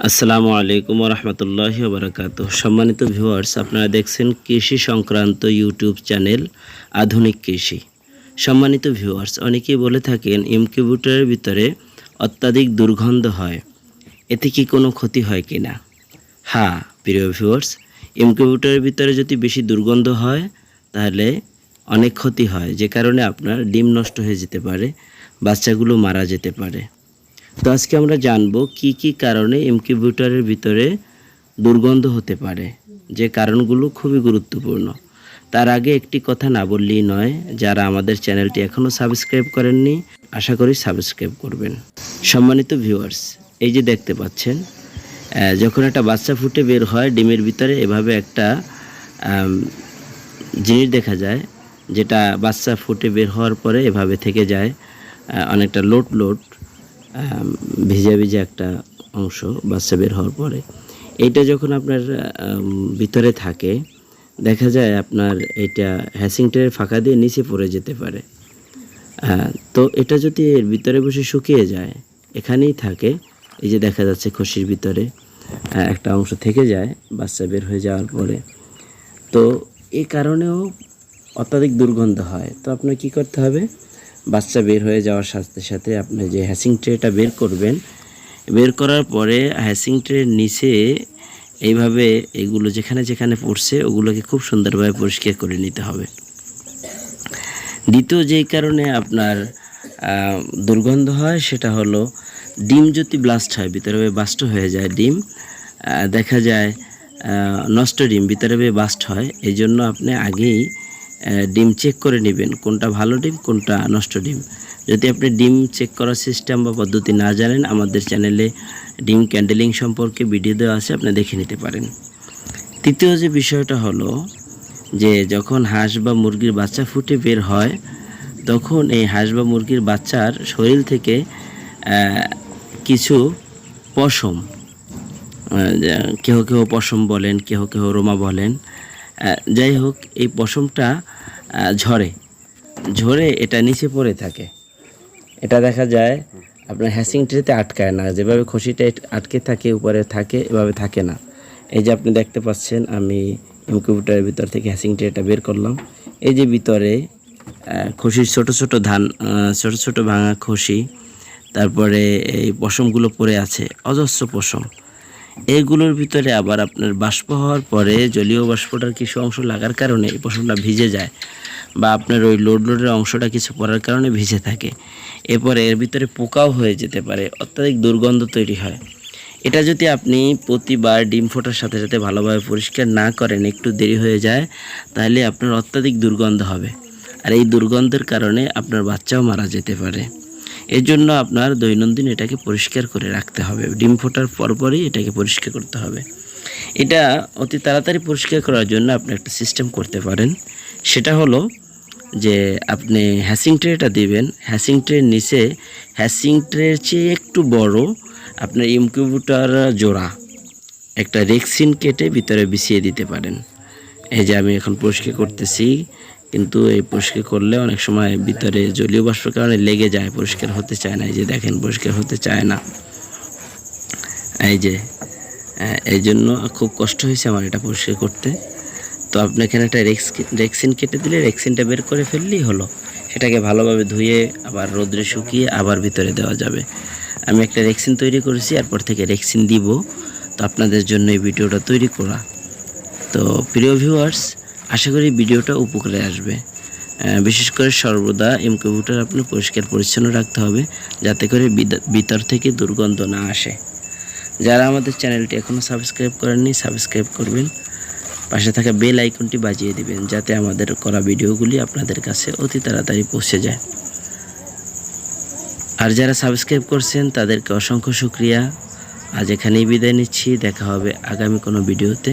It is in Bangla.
আসসালামু আলাইকুম রহমতুল্লাহ বারকাত সম্মানিত ভিউয়ার্স, আপনারা দেখছেন কৃষি সংক্রান্ত ইউটিউব চ্যানেল আধুনিক কৃষি। সম্মানিত ভিউয়ার্স, অনেকেই বলে থাকেন ইনকিউবেটরের ভিতরে অত্যাধিক দুর্গন্ধ হয়। এতে কি কোনো ক্ষতি হয় কি না? হ্যাঁ প্রিয় ভিউয়ার্স ইনকিউবেটরের ভিতরে যদি বেশি দুর্গন্ধ হয়, তাহলে অনেক ক্ষতি হয়। যে কারণে আপনার ডিম নষ্ট হয়ে যেতে পারে, বাচ্চাগুলো মারা যেতে পারে। তো আজকে আমরা জানব কি কি কারণে ইনকিউবেটরের ভিতরে দুর্গন্ধ হতে পারে, যে কারণগুলো খুবই গুরুত্বপূর্ণ। তার আগে একটি কথা না বললেই নয়, যারা আমাদের চ্যানেলটি এখনও সাবস্ক্রাইব করেননি, আশা করি সাবস্ক্রাইব করবেন। সম্মানিত ভিউয়ার্স, এই যে দেখতে পাচ্ছেন যখন একটা বাচ্চা ফুটে বের হয় ডিমের ভিতরে, এভাবে একটা জিনিস দেখা যায়, যেটা বাচ্চা ফুটে বের হওয়ার পরে এভাবে থেকে যায় অনেকটা লোট লোট। ভিজা ভিজা একটা অংশ বাচ্চা বের হওয়ার পরে, এইটা যখন আপনার ভিতরে থাকে, দেখা যায় আপনার এটা হ্যাসিংটের ফাঁকা দিয়ে নিচে পড়ে যেতে পারে। তো এটা যদি এর ভিতরে বসে শুকিয়ে যায়, এখানেই থাকে, এই যে দেখা যাচ্ছে খসির ভিতরে একটা অংশ থেকে যায় বাচ্চা বের হয়ে যাওয়ার পরে। তো এই কারণেও অত্যাধিক দুর্গন্ধ হয়। তো আপনার কি করতে হবে? বাচ্চা বের হয়ে যাওয়ার সাথে সাথে আপনি যে হ্যাসিং ট্রেটা বের করবেন, বের করার পরে হ্যাসিং ট্রের নিচে এইভাবে এগুলো যেখানে যেখানে পড়ছে, ওগুলোকে খুব সুন্দরভাবে পরিষ্কার করে নিতে হবে। দ্বিতীয় যেই কারণে আপনার দুর্গন্ধ হয় সেটা হলো ডিম যদি ব্লাস্ট হয়, ভিতরে বাস্ট হয়ে যায় ডিম দেখা যায় নষ্ট ডিম ভিতরে বাস্ট হয়। এই জন্য আপনি আগেই ডিম চেক করে নেবেন কোনটা ভালো ডিম, কোনটা নষ্ট ডিম। যদি আপনি ডিম চেক করার সিস্টেম বা পদ্ধতি না জানেন, আমাদের চ্যানেলে ডিম ক্যান্ডেলিং সম্পর্কে ভিডিও দেওয়া আছে, আপনি দেখে নিতে পারেন। তৃতীয় যে বিষয়টা হলো যে, যখন হাঁস বা মুরগির বাচ্চা ফুটে বের হয়, তখন এই হাঁস বা মুরগির বাচ্চার শরীর থেকে কিছু পশম কেহ কেহ পশম বলেন, কেহ কেহ রোমা বলেন যাই হোক, এই পশমটা ঝরে। ঝরে এটা নিচে পড়ে থাকে। এটা দেখা যায় আপনার হ্যাসিং ট্রেতে আটকায় না। যেভাবে খসিটা আটকে থাকে, উপরে থাকে, এভাবে থাকে না। এই যে আপনি দেখতে পাচ্ছেন, আমি ইনকিউবেটরের ভিতর থেকে হ্যাসিং ট্রেটা বের করলাম। এই যে ভিতরে খসির ছোট ছোট ধান ছোট ছোট ভাঙা খসি, তারপরে এই পশমগুলো পড়ে আছে, অজস্র পশম। এইগুলোর ভিতরে আবার আপনার বাষ্প হওয়ার পরে জলীয় বাষ্পটার কিছু অংশ লাগার কারণে এই পশমটা ভিজে যায় বা আপনার ওই লোড লোডের অংশটা কিছু পড়ার কারণে ভিজে থাকে। এরপরে এর ভিতরে পোকাও হয়ে যেতে পারে, অত্যাধিক দুর্গন্ধ তৈরি হয়। এটা যদি আপনি প্রতিবার ডিম ফোটার সাথে সাথে ভালোভাবে পরিষ্কার না করেন, একটু দেরি হয়ে যায়, তাহলে আপনার অত্যাধিক দুর্গন্ধ হবে। আর এই দুর্গন্ধের কারণে আপনার বাচ্চাও মারা যেতে পারে। এর জন্য আপনার দৈনন্দিন এটাকে পরিষ্কার করে রাখতে হবে। ডিম ফোটার পরপরই এটাকে পরিষ্কার করতে হবে। এটা অতি তাড়াতাড়ি পরিষ্কার করার জন্য আপনি একটা সিস্টেম করতে পারেন। সেটা হলো যে আপনি হ্যাসিং ট্রেটা দিবেন। হ্যাসিং ট্রের নিচে হ্যাসিং ট্রের চেয়ে একটু বড় আপনার ইনকিউবেটর জোড়া একটা রেক্সিন কেটে ভিতরে বিছিয়ে দিতে পারেন। এই যে আমি এখন পরিষ্কার করতেছি। কিন্তু এই পরিষ্কার করলে অনেক সময় ভিতরে জলীয় বাষ্পের কারণে লেগে যায়, পরিষ্কার হতে চায় না। এই যে দেখেন, পরিষ্কার হতে চায় না। এই যে এই জন্য খুব কষ্ট হয়েছে আমার এটা পরিষ্কার করতে। তো আপনি এখানে একটা রেক্স, রেক্সিন কেটে দিলে, রেক্সিনটা বের করে ফেললেই হলো। সেটাকে ভালোভাবে ধুয়ে আবার রোদ্রে শুকিয়ে আবার ভিতরে দেওয়া যাবে। আমি একটা রেক্সিন তৈরি করেছি, এরপর থেকে রেক্সিন দিব। তো আপনাদের জন্য এই ভিডিওটা তৈরি করা। তো প্রিয় ভিউয়ার্স আশা করি ভিডিওটা উপকারে আসবে। বিশেষ করে সর্বদা ইনকিউবেটর আপনি পরিষ্কার পরিচ্ছন্ন রাখতে হবে, যাতে করে ভিতর থেকে দুর্গন্ধ না আসে। যারা আমাদের চ্যানেলটি এখনও সাবস্ক্রাইব করেননি, সাবস্ক্রাইব করবেন। পাশে থাকা বেল আইকনটি বাজিয়ে দিবেন, যাতে আমাদের করা ভিডিওগুলি আপনাদের কাছে অতি তাড়াতাড়ি পৌঁছে যায়। আর যারা সাবস্ক্রাইব করছেন, তাদেরকে অসংখ্য শুক্রিয়া। আজ এখানেই বিদায় নিচ্ছি, দেখা হবে আগামী কোনো ভিডিওতে।